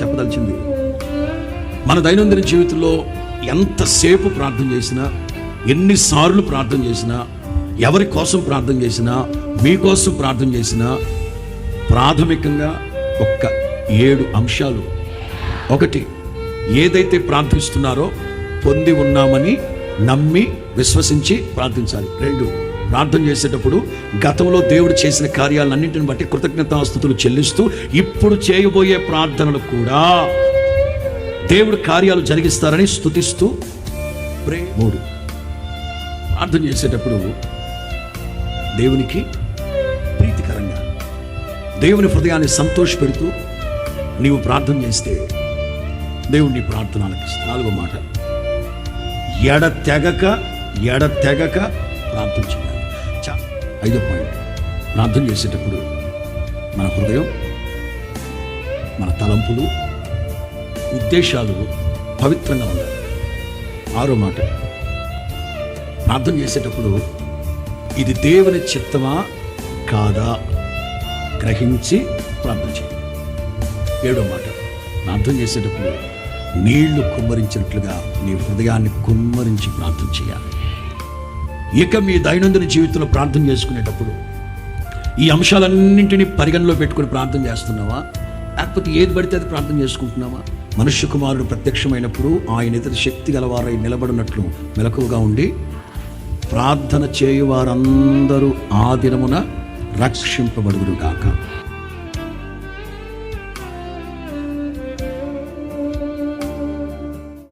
చెప్పదలిచింది. మన దైనందిన జీవితంలో ఎంతసేపు ప్రార్థన చేసినా ఎన్నిసార్లు ప్రార్థన చేసినా ఎవరి కోసం ప్రార్థన చేసినా మీకోసం ప్రార్థన చేసినా ప్రాథమికంగా ఒక్క ఏడు అంశాలు. ఒకటి ఏదైతే ప్రార్థిస్తున్నారో పొంది ఉన్నామని నమ్మి విశ్వసించి ప్రార్థించాలి. రెండు ప్రార్థన చేసేటప్పుడు గతంలో దేవుడు చేసిన కార్యాలన్నింటిని బట్టి కృతజ్ఞతాస్థుతులు చెల్లిస్తూ ఇప్పుడు చేయబోయే ప్రార్థనలు కూడా దేవుడు కార్యాలు జరిగిస్తారని స్తుతిస్తూ ప్రే మూడు. ప్రార్థన చేసేటప్పుడు దేవునికి ప్రీతికరంగా దేవుని హృదయాన్ని సంతోషపెడుతూ నీవు ప్రార్థన చేస్తే దేవుడిని నీ ప్రార్థన ఆలకిస్తాడు నాలుగో మాట ఎడ తెగక ఎడ తెగక ప్రార్థన చేయాలి ఐదో పాయింట్. ప్రార్థన చేసేటప్పుడు మన హృదయం మన తలంపులు ఉద్దేశాలు పవిత్రంగా ఉండాలి. ఆరో మాట. ప్రార్థన చేసేటప్పుడు ఇది దేవుని చిత్తమా కాదా గ్రహించి ప్రార్థన చేయాలి ఏడో మాట. ప్రార్థన చేసేటప్పుడు నీళ్ళు కుమ్మరించినట్లుగా నీ హృదయాన్ని కుమ్మరించి ప్రార్థన చేయాలి. ఇక మీ దైనందిన జీవితంలో ప్రార్థన చేసుకునేటప్పుడు ఈ అంశాలన్నింటినీ పరిగణలో పెట్టుకుని ప్రార్థన చేస్తున్నావా? లేకపోతే ఏది పడితే అది ప్రార్థన చేసుకుంటున్నావా? మనుష్య కుమారుడు ప్రత్యక్షమైనప్పుడు ఆయన ఇతర శక్తి గలవారై నిలబడినట్లు మెలకువగా ఉండి ప్రార్థన చేయువారందరూ ఆ దినమున రక్షింపబడుగురుగాక గాక